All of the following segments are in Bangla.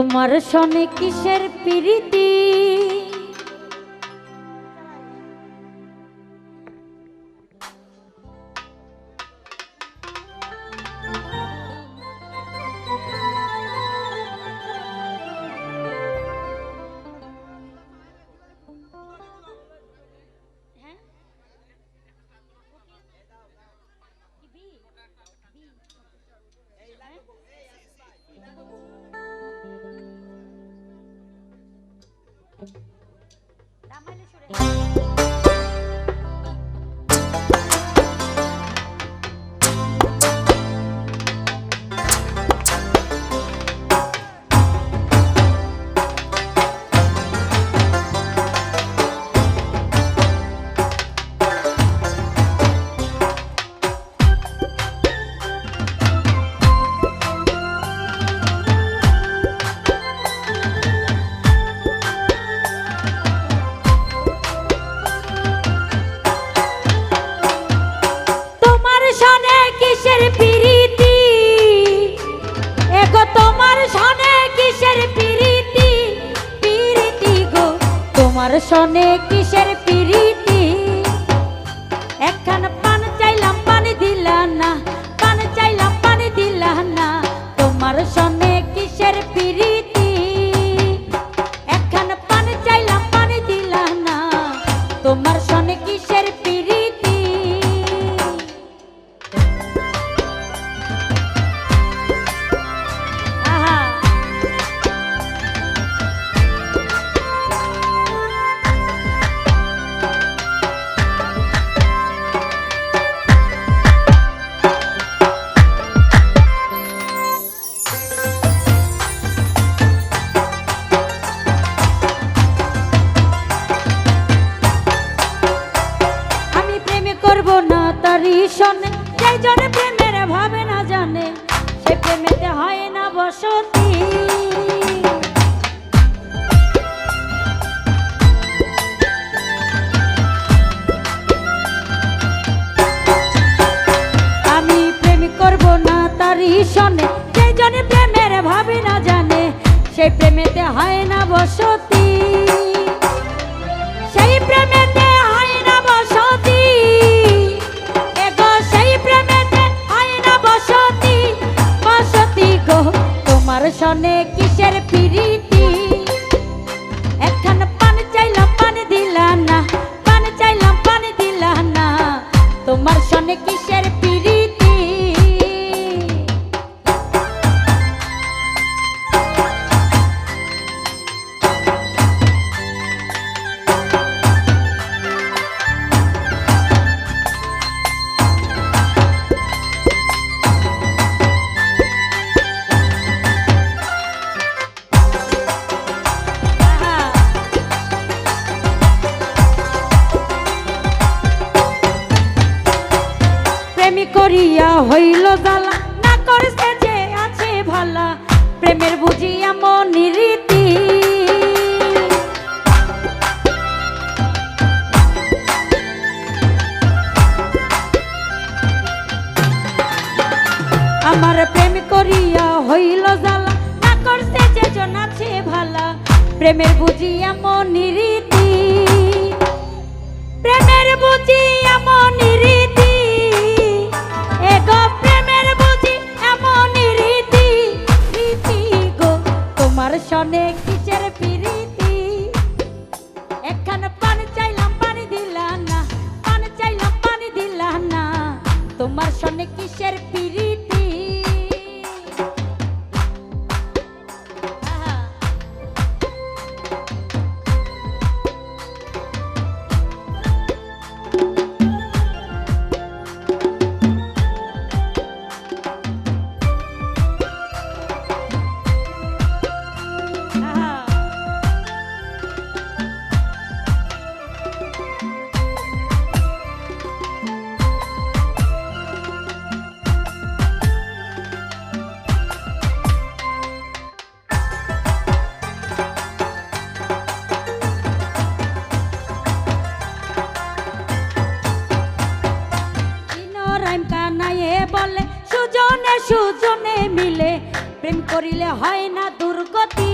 তোমার সনে কিসের প্রীতি? তোমার সনে কিসের প্রীতি? একখান পান চাইলাম, পানি দিলা না, পান চাইলাম, পানি দিলা না। তোমার সনে কিসের প্রীতি? সেই জনে প্রেমের ভাবে না জানে, সে প্রেমেতে হয় না বসতি। আমি প্রেম করব না তারই শোনে সেই জনে প্রেমের ভাবে না জানে সেই প্রেমেতে হয় না বসতি। তোমার সনে কিসের ফিরিতি একখান পানি চাইলাম, পানি দিলা না, পানি চাইলাম, পানি দিলা না। তোমার সনে কিসের করিয়া হইল জ্বালা। না করছে যে আছে ভালা, প্রেমের বুঝিয়া মনি রীতি। আমার প্রেম করিয়া হইল জ্বালা। না করছে যে জন আছে ভালা, প্রেমের বুঝিয়া মনি রীতি। প্রেমের বুঝি এমন তোমার সনে করিলে হয় না দুর্গতি।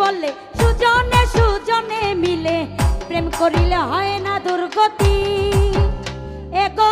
বলে সুজনে সুজনে মিলে প্রেম করিলে হয় না দুর্গতি। এগো